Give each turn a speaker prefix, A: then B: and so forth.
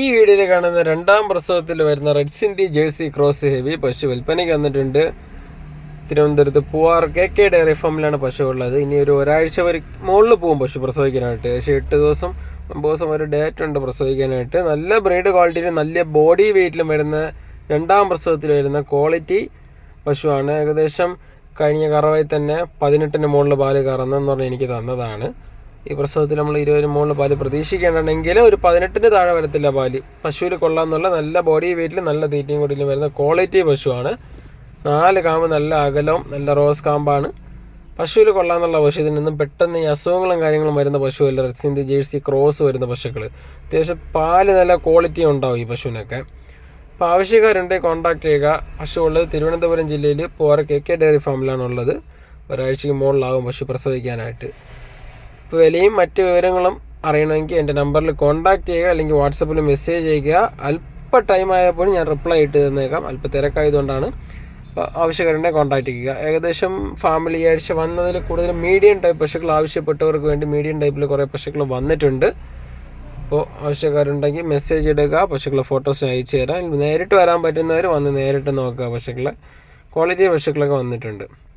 A: ഈ വീഡിയോയിൽ കാണുന്ന രണ്ടാം പ്രസവത്തിൽ വരുന്ന red Sindhi Jersey cross heavy പശു വിൽപ്പനയ്ക്ക് വന്നിട്ടുണ്ട്. തിരുവനന്തപുരത്ത് പൂവാർ കെ കെ ഡയറി ഫാമിലാണ് പശു ഉള്ളത്. ഇനി ഒരു ഒരാഴ്ച വരെ മുകളിൽ പോകും പശു പ്രസവിക്കാനായിട്ട്. ഏകദേശം എട്ട് ദിവസം ഒമ്പത് ദിവസം ഒരു ഡേറ്റ് ഉണ്ട് പ്രസവിക്കാനായിട്ട്. നല്ല ബ്രീഡ് ക്വാളിറ്റിയിലും നല്ല ബോഡി വെയിറ്റിലും വരുന്ന രണ്ടാം പ്രസവത്തിൽ വരുന്ന ക്വാളിറ്റി പശുവാണ്. ഏകദേശം കഴിഞ്ഞ കറവായി തന്നെ പതിനെട്ടിന് മുകളിൽ പാൽ കറന്നെന്ന് പറഞ്ഞ് എനിക്ക് തന്നതാണ്. ഈ പ്രസവത്തിൽ നമ്മൾ ഇരുപതിന് മുകളിൽ പാൽ പ്രതീക്ഷിക്കണമെങ്കിൽ ഒരു പതിനെട്ടിന് താഴെ വരത്തില്ല പാൽ. പശുവിൽ കൊള്ളാമെന്നുള്ള നല്ല ബോഡി വെയിറ്റിൽ നല്ല തീറ്റയും കൂടിയിലും വരുന്ന ക്വാളിറ്റി പശുവാണ്. നാല് കാമ്പ് നല്ല അകലവും നല്ല റോസ് കാമ്പാണ്. പശുവിൽ കൊള്ളാമെന്നുള്ള പശു ഇതിൽ നിന്നും പെട്ടെന്ന് ഈ അസുഖങ്ങളും കാര്യങ്ങളും വരുന്ന പശുവല്ല. റെസിന്റെ ജേഴ്സി ക്രോസ് വരുന്ന പശുക്കൾ അത്യാവശ്യം പാൽ നല്ല ക്വാളിറ്റി ഉണ്ടാവും ഈ പശുവിനൊക്കെ. അപ്പോൾ ആവശ്യക്കാരുണ്ടെങ്കിൽ കോൺടാക്ട് ചെയ്യുക. പശു ഉള്ളത് തിരുവനന്തപുരം ജില്ലയിൽ പോറ കെ കെ ഡയറി ഫാമിലാണ് ഉള്ളത് ഒരാഴ്ചയ്ക്ക് മുകളിലാവും പശു പ്രസവിക്കാനായിട്ട്. വിലയും മറ്റ് വിവരങ്ങളും അറിയണമെങ്കിൽ എന്റെ നമ്പറിൽ കോൺടാക്ട് ചെയ്യുക അല്ലെങ്കിൽ വാട്സപ്പിൽ മെസ്സേജ് ചെയ്യുക അല്പ ടൈം ആയപ്പോൾ ഞാൻ റിപ്ലൈ ഇട്ട് തന്നേക്കാം. അല്പ തിരക്കായതുകൊണ്ടാണ്. ആവശ്യക്കാരനെ കോൺടാക്ട് ചെയ്യുക. ഏകദേശം ഫാമിലി ആഴ്ച വന്നതിൽ കൂടുതൽ മീഡിയം ടൈപ്പ് പശുക്കൾ ആവശ്യപ്പെട്ടവർക്ക് വേണ്ടി മീഡിയം ടൈപ്പിൽ കുറേ പശുക്കൾ വന്നിട്ടുണ്ട്. അപ്പോൾ ആവശ്യക്കാരുണ്ടെങ്കിൽ മെസ്സേജ് ഇടുക. പശുക്കളെ ഫോട്ടോസ് അയച്ചു തരാം. നേരിട്ട് വരാൻ പറ്റുന്നവർ വന്ന് നേരിട്ട് നോക്കുക. പശുക്കളെ ക്വാളിറ്റി പശുക്കളൊക്കെ വന്നിട്ടുണ്ട്.